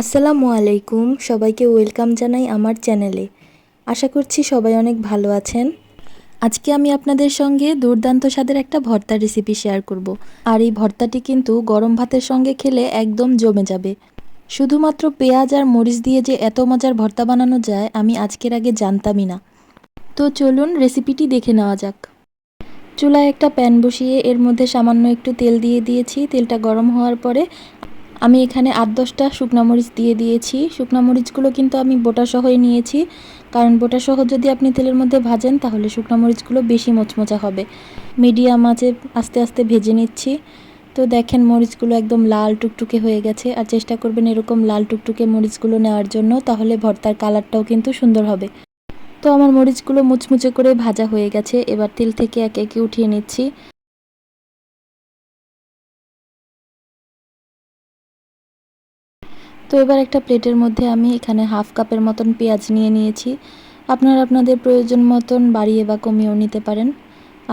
আসসালামু আলাইকুম, সবাইকে ওয়েলকাম জানাই আমার চ্যানেলে। আশা করছি সবাই অনেক ভালো আছেন। আজকে আমি আপনাদের সঙ্গে দুর্দান্ত স্বাদের একটা ভর্তার রেসিপি শেয়ার করব। আর এই ভর্তাটি কিন্তু গরম ভাতের সঙ্গে খেলে একদম জমে যাবে। শুধুমাত্র পেঁয়াজ আর মরিচ দিয়ে যে এত মজার ভর্তা বানানো যায়, আমি আজকের আগে জানতামই না। তো চলুন রেসিপিটি দেখে নেওয়া যাক। চুলায় একটা প্যান বসিয়ে এর মধ্যে সামান্য একটু তেল দিয়ে দিয়েছি। তেলটা গরম হওয়ার পরে আমি এখানে আট, দশটা শুকনো মরিচ দিয়ে দিয়েছি। শুকনো মরিচগুলো কিন্তু আমি বোটা সহই নিয়েছি। কারণ বোটা সহ যদি আপনি তেলের মধ্যে ভাজেন, তাহলে শুকনো মরিচগুলো বেশি মোচমোচা হবে। মিডিয়াম আঁচে আস্তে আস্তে ভেজে নিচ্ছি। তো দেখেন মরিচগুলো একদম লাল টুকটুকে হয়ে গেছে। আর চেষ্টা করবেন এরকম লাল টুকটুকে মরিচগুলো নেওয়ার জন্য, তাহলে ভর্তার কালারটাও কিন্তু সুন্দর হবে। তো আমার মরিচগুলো মুচমুচে করে ভাজা হয়ে গেছে। এবার তেল থেকে একে একে উঠিয়ে নিচ্ছি। তো এবার একটা প্লেটের মধ্যে আমি এখানে হাফ কাপের মতন পেঁয়াজ নিয়ে নিয়েছি। আপনারা আপনাদের প্রয়োজন মতন বাড়িয়ে বা কমিয়েও নিতে পারেন।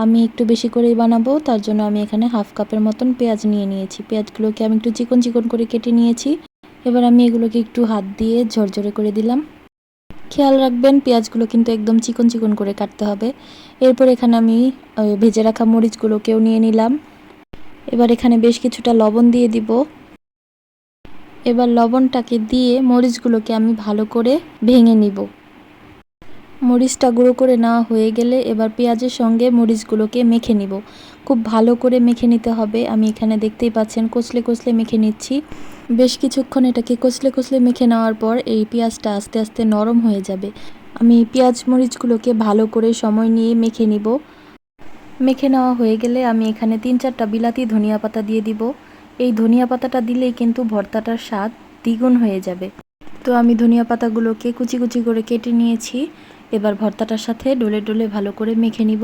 আমি একটু বেশি করেই বানাবো, তার জন্য আমি এখানে হাফ কাপের মতন পেঁয়াজ নিয়ে নিয়েছি। পেঁয়াজগুলোকে আমি একটু চিকন চিকন করে কেটে নিয়েছি। এবার আমি এগুলোকে একটু হাত দিয়ে ঝরঝরে করে দিলাম। খেয়াল রাখবেন, পেঁয়াজগুলো কিন্তু একদম চিকন চিকন করে কাটতে হবে। এরপর এখানে আমি ভেজে রাখা মরিচগুলোকেও নিয়ে নিলাম। এবার এখানে বেশ কিছুটা লবণ দিয়ে দিব। এবার লবণটাকে দিয়ে মরিচগুলোকে আমি ভালো করে ভেঙে নিব। মরিচটা গুঁড়ো করে নেওয়া হয়ে গেলে এবার পেঁয়াজের সঙ্গে মরিচগুলোকে মেখে নিব। খুব ভালো করে মেখে নিতে হবে। আমি এখানে দেখতেই পাচ্ছেন কচলে কচলে মেখে নিচ্ছি। বেশ কিছুক্ষণ এটাকে কচলে কচলে মেখে নেওয়ার পর এই পেঁয়াজটা আস্তে আস্তে নরম হয়ে যাবে। আমি পেঁয়াজ মরিচগুলোকে ভালো করে সময় নিয়ে মেখে নিব। মেখে নেওয়া হয়ে গেলে আমি এখানে তিন চারটা বিলাতি ধনিয়া পাতা দিয়ে দিব। এই ধনিয়া পাতাটা দিলেই কিন্তু ভর্তাটার স্বাদ দ্বিগুণ হয়ে যাবে। তো আমি ধনিয়া পাতাগুলোকে কুচি কুচি করে কেটে নিয়েছি। এবার ভর্তাটার সাথে ডলে ডলে ভালো করে মেখে নিব।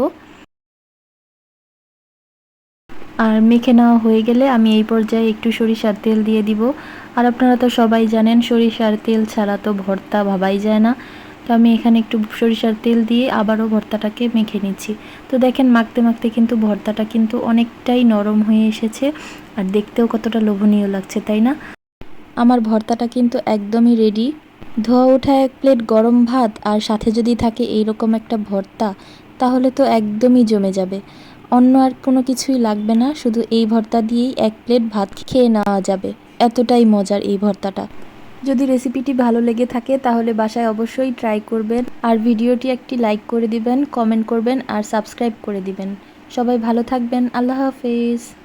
আর মেখে নেওয়া হয়ে গেলে আমি এই পর্যায়ে একটু সরিষার তেল দিয়ে দিব। আর আপনারা তো সবাই জানেন, সরিষার তেল ছাড়া তো ভর্তা ভাবাই যায় না। তো আমি এখানে একটু সরিষার তেল দিয়ে আবারও ভর্তাটাকে মেখে নিচ্ছি। তো দেখেন মাখতে মাখতে কিন্তু ভর্তাটা কিন্তু অনেকটাই নরম হয়ে এসেছে আর দেখতেও কতটা লোভনীয় লাগছে, তাই না? আমার ভর্তাটা কিন্তু একদমই রেডি ধোয়া ওঠা এক প্লেট গরম ভাত আর সাথে যদি থাকে এইরকম একটা ভর্তা, তাহলে তো একদমই জমে যাবে। অন্য আর কোনো কিছুই লাগবে না, শুধু এই ভর্তা দিয়েই এক প্লেট ভাত খেয়ে নেওয়া যাবে। এতটাই মজার এই ভর্তাটা। যদি রেসিপিটি ভালো লেগে থাকে, তাহলে বাসায় অবশ্যই ট্রাই করবেন। আর ভিডিওটি একটি লাইক করে দিবেন কমেন্ট করবেন, আর সাবস্ক্রাইব করে দিবেন। সবাই ভালো থাকবেন। আল্লাহ হাফেজ।